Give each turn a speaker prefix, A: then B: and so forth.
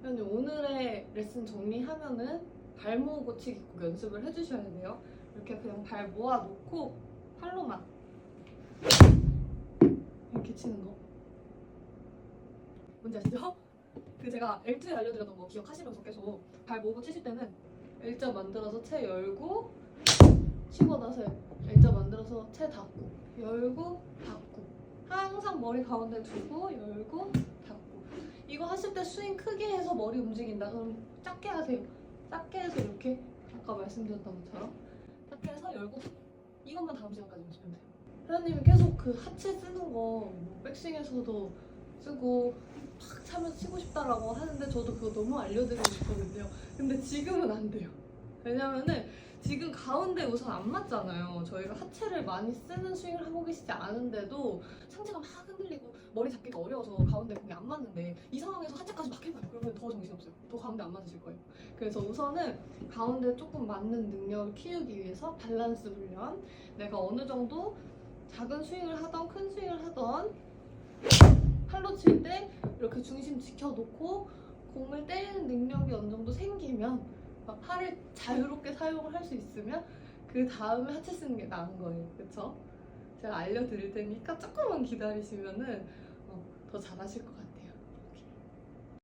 A: 그러면 오늘의 레슨 정리하면은 발 모으고 고치기 꼭 연습을 해주셔야 돼요. 이렇게 그냥 발 모아놓고 팔로만 이렇게 치는 거. 뭔지 아시죠? 그 제가 L2에 알려드렸던 거 기억하시면서 계속 발 모으고 치실 때는 L자 만들어서 채 열고 치고 나서 L자 만들어서 채 닫고 열고 닫고 항상 머리 가운데 두고 열고 이거 하실 때 스윙 크게 해서 머리 움직인다. 그럼 작게 하세요. 작게 해서 이렇게 아까 말씀드렸던 것처럼. 작게 해서 열고 이것만 다음 시간까지 연습하면 돼요. 회원님이 계속 그 하체 쓰는 거뭐 백스윙에서도 쓰고 팍 차면서 치고 싶다라고 하는데 저도 그거 너무 알려드리고 싶거든요. 근데 지금은 안 돼요. 왜냐면은 지금 가운데 우선 안 맞잖아요. 저희가 하체를 많이 쓰는 스윙을 하고 계시지 않은데도 상체가 막 흔들리고 머리 잡기가 어려워서 가운데 공이 안 맞는데 이 상황에서 하체까지 막 해봐요. 그러면 더 정신없어요. 더 가운데 안 맞으실 거예요. 그래서 우선은 가운데 조금 맞는 능력을 키우기 위해서 밸런스 훈련 내가 어느 정도 작은 스윙을 하던 큰 스윙을 하던 팔로 칠 때 이렇게 중심 지켜놓고 공을 때리는 능력이 어느 정도 생기면 막 팔을 자유롭게 사용을 할 수 있으면 그 다음에 하체 쓰는 게 나은 거예요. 그쵸? 제가 알려드릴 테니까 조금만 기다리시면은 어, 더 잘하실 것 같아요.